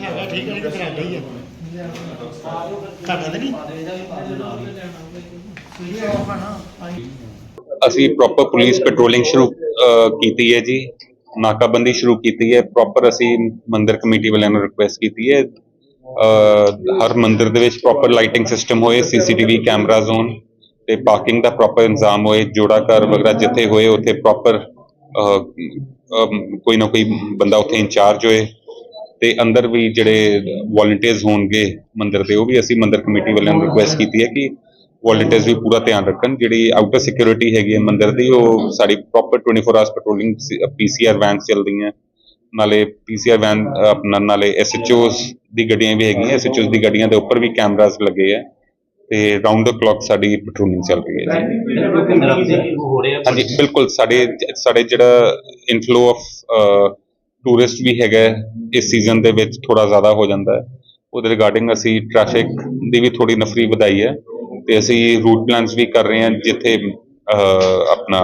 ਹੈਗਾ ਠੀਕ ਹੈ ਨਹੀਂ ਤਾਂ ਫਿਰ ਤੁਹਾਡਾ ਤਾਂ ਨਹੀਂ ਅਸੀਂ ਪ੍ਰੋਪਰ ਪੁਲਿਸ ਪੈਟਰੋਲਿੰਗ ਸ਼ੁਰੂ ਅਹ, ਕੀਤੀ ਹੈ ਜੀ। ਨਾਕਾਬੰਦੀ ਸ਼ੁਰੂ ਕੀਤੀ ਹੈ। ਪ੍ਰੋਪਰ ਅਸੀਂ ਮੰਦਿਰ ਕਮੇਟੀ ਵਾਲਿਆਂ ਨੂੰ ਰਿਕੁਐਸਟ ਕੀਤੀ ਹੈ। ਹਰ ਮੰਦਿਰ ਦੇ ਵਿੱਚ ਪ੍ਰੋਪਰ ਲਾਈਟਿੰਗ ਸਿਸਟਮ ਹੋਏ ਸੀਸੀਟੀਵੀ ਕੈਮਰਾ ਜ਼ੋਨ ਤੇ ਪਾਰਕਿੰਗ ਦਾ ਪ੍ਰੋਪਰ ਇੰਤਜ਼ਾਮ ਹੋਏ, ਜੋੜਾ ਘਰ ਵਗੈਰਾ ਜਿੱਥੇ ਹੋਏ, ਉੱਥੇ ਪ੍ਰੋਪਰ ਕੋਈ ਨਾ ਕੋਈ ਬੰਦਾ ਉੱਥੇ ਇੰਚਾਰਜ ਹੋਏ। ਤੇ ਅੰਦਰ ਵੀ ਜਿਹੜੇ ਵੋਲੰਟੀਅਰਸ ਹੋਣਗੇ ਮੰਦਿਰ ਦੇ, ਉਹ ਵੀ ਅਸੀਂ ਮੰਦਿਰ ਕਮੇਟੀ ਵੱਲੋਂ ਰਿਕੁਐਸਟ ਕੀਤੀ ਹੈ ਕਿ ਵੋਲੰਟੀਅਰਸ ਵੀ ਪੂਰਾ ਧਿਆਨ ਰੱਖਣ। ਜਿਹੜੀ ਆਊਟਰ ਸਿਕਿਉਰਿਟੀ ਹੈਗੀ ਹੈ ਮੰਦਿਰ ਦੀ, ਉਹ ਸਾਡੀ proper 24 hours patrolling PCR vans ਚੱਲਦੀਆਂ। ਨਾਲੇ ਪੀਸੀਆਰ ਵੈਨ ਆਪਣਾ ਨਾਲੇ ਐਸਐਚਓਸ ਦੀ ਗੱਡੀਆਂ ਵੀ ਹੈਗੀਆਂ ਐਸਐਚਓਸ ਦੀ ਗੱਡੀਆਂ ਦੇ ਉੱਪਰ ਵੀ ਕੈਮਰਾਸ ਲੱਗੇ ਆ ਤੇ ਰਾਉਂਡ ਦ ਕਲੌਕ ਸਾਡੀ ਪੈਟਰੋਲਿੰਗ ਚੱਲ ਰਹੀ ਹੈ ਜੀ। ਹਾਂਜੀ, ਬਿਲਕੁਲ ਸਾਡੇ ਸਾਡੇ ਜਿਹੜਾ ਇਨਫਲੋ ਆਫ ਟੂਰਿਸਟ ਵੀ ਹੈਗਾ ਇਸ ਸੀਜ਼ਨ ਦੇ ਵਿੱਚ ਥੋੜਾ ਜ਼ਿਆਦਾ ਹੋ ਜਾਂਦਾ ਹੈ। ਉਹਦੇ ਰਿਗਾਰਡਿੰਗ ਅਸੀਂ ਟ੍ਰੈਫਿਕ ਦੀ ਵੀ ਥੋੜੀ ਨਫਰੀ ਵਧਾਈ ਹੈ ਤੇ ਅਸੀਂ ਰੂਟ ਪਲਾਨਸ ਵੀ ਕਰ ਰਹੇ ਹਾਂ ਜਿੱਥੇ ਆਪਣਾ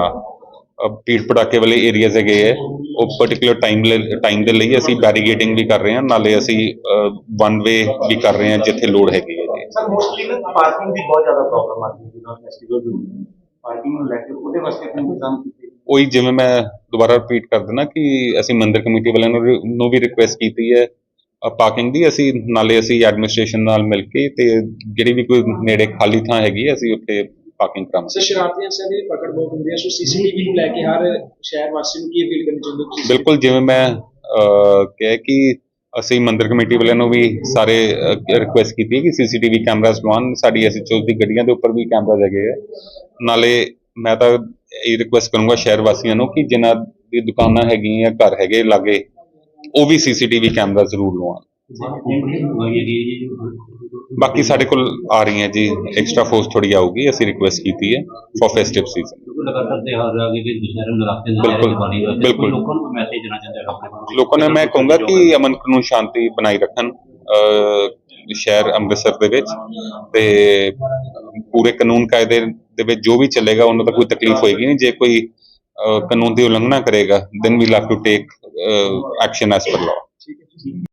ਭੀੜ ਭੜਾਕੇ ਵਾਲੇ ਏਰੀਆਜ਼ ਹੈਗੇ ਹੈ। ਉਹ ਪਾਰਟਿਕੂਲਰ ਟਾਈਮ ਟਾਈਮ ਦੇ ਲਈ ਅਸੀਂ ਬੈਰੀਗੇਟਿੰਗ ਵੀ ਕਰ ਰਹੇ ਹਾਂ। ਨਾਲੇ ਅਸੀਂ ਵਨ ਵੇ ਵੀ ਕਰ ਰਹੇ ਹਾਂ ਜਿੱਥੇ ਲੋੜ ਹੈਗੀ ਹੈ ਜੀ। ਸਰ ਮੋਸਟਲੀ ਨਾ ਪਾਰਕਿੰਗ ਦੀ ਬਹੁਤ ਜ਼ਿਆਦਾ ਪ੍ਰੋਬਲਮ ਆਉਂਦੀ ਹੈ ਜਦੋਂ ਫੈਸਟੀਵਲ ਹੁੰਦੇ ਪਾਰਕਿੰਗ ਨੂੰ ਲੈ ਕੇ ਉਹਦੇ ਵਾਸਤੇ ਕੋਈ ਇੰਤਜ਼ਾਮ ਕੀਤੇ ਉਹੀ ਜਿਵੇਂ ਮੈਂ ਦੁਬਾਰਾ ਰਿਪੀਟ ਕਰ ਦਿੰਦਾ ਕਿ ਅਸੀਂ ਮੰਦਿਰ ਕਮੇਟੀ ਵਾਲਿਆਂ ਨੂੰ ਵੀ ਰਿਕੁਐਸਟ ਕੀਤੀ ਹੈ। ਪਾਰਕਿੰਗ ਦੀ ਅਸੀਂ ਨਾਲੇ ਅਸੀਂ ਐਡਮਿਨਿਸਟ੍ਰੇਸ਼ਨ ਨਾਲ ਮਿਲ ਕੇ ਤੇ ਜਿਹੜੀ ਵੀ ਕੋਈ ਨੇੜੇ ਖਾਲੀ ਥਾਂ ਹੈਗੀ ਅਸੀਂ ਉੱਥੇ ਪਾਰਕਿੰਗ ਕਰਾਵਾਂਗੇ ਸਰ ਸ਼ਰਾਰਤੀ ਅਨਸਰ ਦੀ ਪਕੜ ਬਹੁਤ ਹੁੰਦੀ ਹੈ ਸੋ ਸੀਸੀਟੀਵੀ ਨੂੰ ਲੈ ਕੇ ਹਰ ਸ਼ਹਿਰ ਵਾਸੀ ਨੂੰ ਕੀ ਅਪੀਲ ਕਰਨੀ ਚਾਹੁੰਦੇ ਹੋ ਤੁਸੀਂ ਬਿਲਕੁਲ ਜਿਵੇਂ ਮੈਂ ਕਿਹਾ ਕਿ ਅਸੀਂ ਮੰਦਿਰ ਕਮੇਟੀ ਵਾਲਿਆਂ ਨੂੰ ਵੀ ਸਾਰੇ ਰਿਕੁਐਸਟ ਕੀਤੀ ਹੈ ਕਿ ਸੀਸੀਟੀਵੀ ਕੈਮਰਾਸ ਲਵਾਉਣ ਸਾਡੀ ਐਸਐਚਓ ਦੀ ਗੱਡੀਆਂ ਦੇ ਉੱਪਰ ਵੀ ਕੈਮਰਾਸ ਹੈਗੇ ਆ ਨਾਲੇ ਮੈਂ ਤਾਂ ਇਹ ਰਿਕੁਐਸਟ ਕਰੂੰਗਾ ਸ਼ਹਿਰ ਵਾਸੀਆਂ ਨੂੰ ਕਿ ਜਿਨ੍ਹਾਂ ਦੀ ਦੁਕਾਨਾਂ ਹੈਗੀਆਂ ਘਰ ਹੈਗੇ ਲਾਗੇ ਉਹ ਵੀ ਸੀਸੀਟੀਵੀ ਕੈਮਰਾ ਜ਼ਰੂਰ ਲਵਾਉਣ ਬਾਕੀ ਸਾਡੇ ਕੋਲ ਆ ਰਹੀਆਂ ਜੀ ਐਕਸਟਰਾ ਫੋਰਸ ਥੋੜੀ ਆਊਗੀ ਅਸੀਂ ਰਿਕੁਐਸਟ ਕੀਤੀ ਹੈ ਫॉर ਫੈਸਟਿਵ ਸੀਜ਼ਨ ਲਗਾਤਾਰ ਤਿਉਹਾਰ ਆ ਗਏ ਕਿ ਦੁਸ਼ਹਿਰੇ ਨਰਾਤੇ ਬਿਲਕੁਲ, ਦੁਸ਼ਹਿਰੇ ਦੀਵਾਲੀ ਆ ਬਿਲਕੁਲ। ਲੋਕਾਂ ਨੂੰ ਮੈਸੇਜ ਦੇਣਾ ਚਾਹੁੰਦੇ ਹੋ ਆਪਣੇ ਵੱਲੋਂ? ਲੋਕਾਂ ਨੂੰ ਮੈਂ ਕਹੂੰਗਾ ਕਿ ਅਮਨ ਕਾਨੂੰਨ ਸ਼ਾਂਤੀ ਬਣਾਈ ਰੱਖਣ ਸ਼ਹਿਰ ਅੰਮ੍ਰਿਤਸਰ ਦੇ ਵਿੱਚ ਤੇ ਪੂਰੇ ਕਾਨੂੰਨ ਕਾਇਦੇ ਦੇ ਵਿੱਚ ਜੋ ਵੀ ਚੱਲੇਗਾ ਉਹਨਾਂ ਦਾ ਕੋਈ ਤਕਲੀਫ ਹੋਏਗੀ ਨਹੀਂ ਜੇ ਕੋਈ ਕਾਨੂੰਨ ਦੀ ਉਲੰਘਣਾ ਕਰੇਗਾ then we have to take action as per law